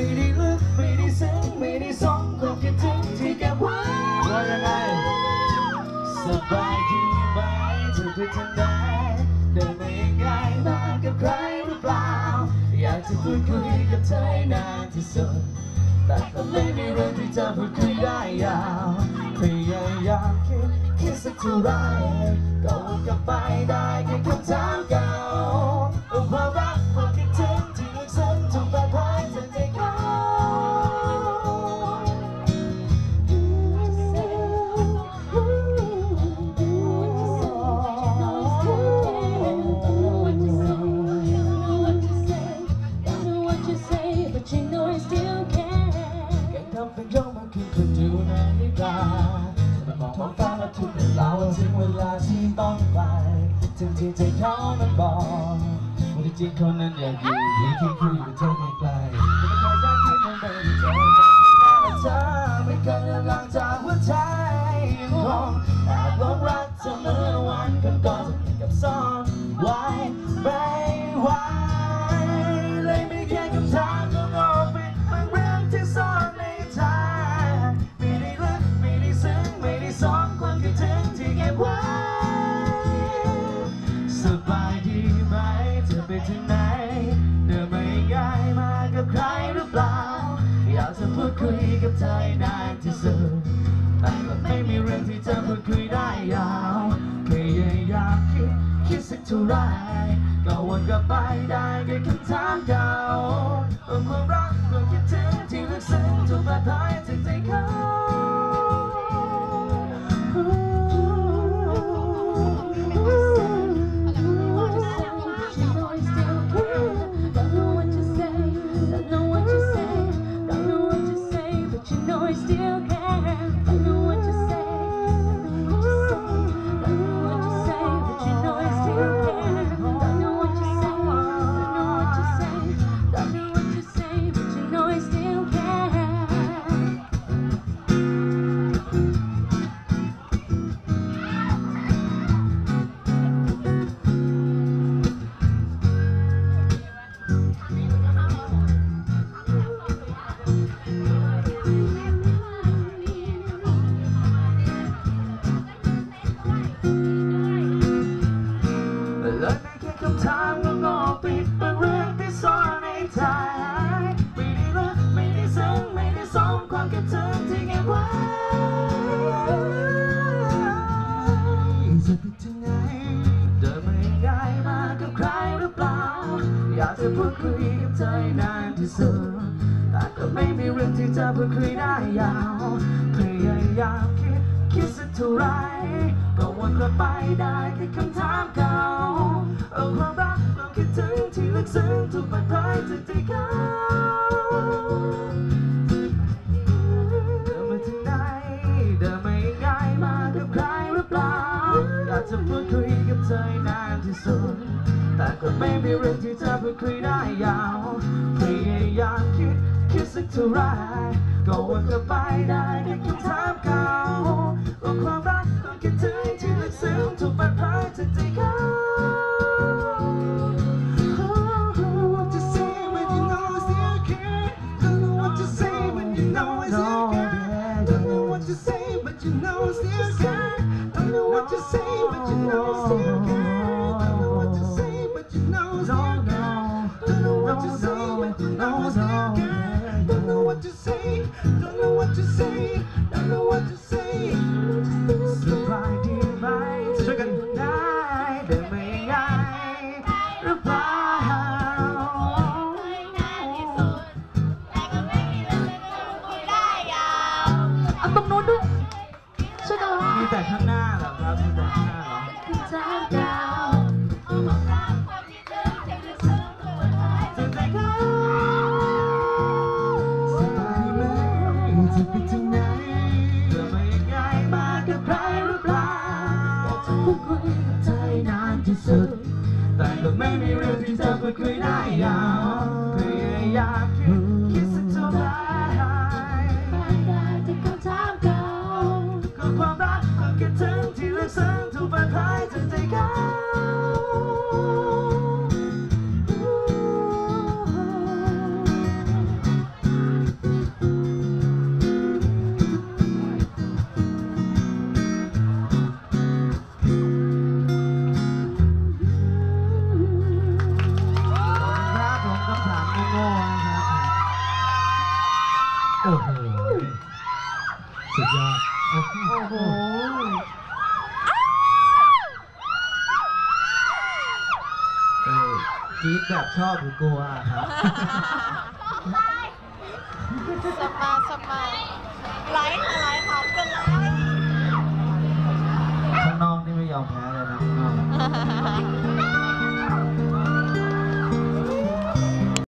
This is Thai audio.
ไม่ได้ลึกไม่ได้ซึ้งไม่ได้สมความคิดถึงที่เก็บไว้ว่ายังไงสบายดีไหมเธอไปทางไหนเดินไม่ง่ายมากับใครหรือเปล่า อยากจะพูดคุยกับเธอให้นานที่สุดแต่ก็ไม่มีเรื่องที่จะพูดคุยได้ยาวพยายามคิดคิดสักเท่าไหรก็วน เป็นย่องมาคือดูนาฬิกาแต่มองท้องฟ้าแล้วทุกเวลาว่าถึงเวลาที่ต้องไปถึงที่ใจเขามันบอกว่าจริงคนนั้นอยากอยู่ที่คุยกับเธอไม่ไกล เธอไปถึงไหนเดินไม่ง่ายมากับใครหรือเปล่า อยากจะพูดคุยกับเธอให้นานที่สุดแต่ก็ไม่มีเรื่องที่จะพูดคุยได้ยาวพยายามคิดคิดสักเท่าไรก็วนกลับไปได้แค่คำถามเก่าความรักความคิดถึงที่ลึกซึ้งถูกบาดแผลจากใจเขา ไม่แค่คำถามก็งอปิดบางเรื่องที่ซ่อนในใจไม่ได้ลึกไม่ได้ซึ้งไม่ได้ซ้อมความคิดถึงที่เก็บไว้จะไปถึงไหนเดินไม่ได้มากับใครหรือเปล่า อยากจะพูดคุยกับเธอให้นานที่สุดแต่ก็ไม่มีเรื่องที่จะพูดคุยได้ยาวพยายามคิดคิดสักเท่าไรก็วนกลับไปได้แค่คำถามเก่า ซึ้งถูกบาดแผลจากใจเขาเดินมาถึงไหนเดินไม่ง่ายมากับใครหรือเปล่าอยากจะพูดคุยกับเธอให้นานที่สุด แต่ก็ไม่มีเรื่องที่จะพูดคุยได้ยาวพยายามคิดคิดสักเท่าไรก็วนกลับไปได้แค่คำถามเก่าว่าความรักความคิดถึงที่ลึกซึ้งถูกบาดแผลจากใจเขา เดินไม่ง่ายหรือเปล่าเอาตรงนู้นด้วยช่วยกันร้องมีแต่ข้างหน้าเหรอครับมีแต่ข้างหน้า จะไหมจะไปถึงไหนเดินไม่ง่ายมากับใครหรือเปล่าอยากจะพูดคุยกับเธอให้นานที่สุดแต่ก็ไม่มีเรื่องที่เธอพูดคุยได้ยาวพยายามคิด โอ้โหเออกรีดแบบชอบหรือกลัวครับ สบายสบายไหลค่ะไลค่ะเป็นไรข้างนอกนี่ไม่ยอมแพ้เลยนะข้างนอก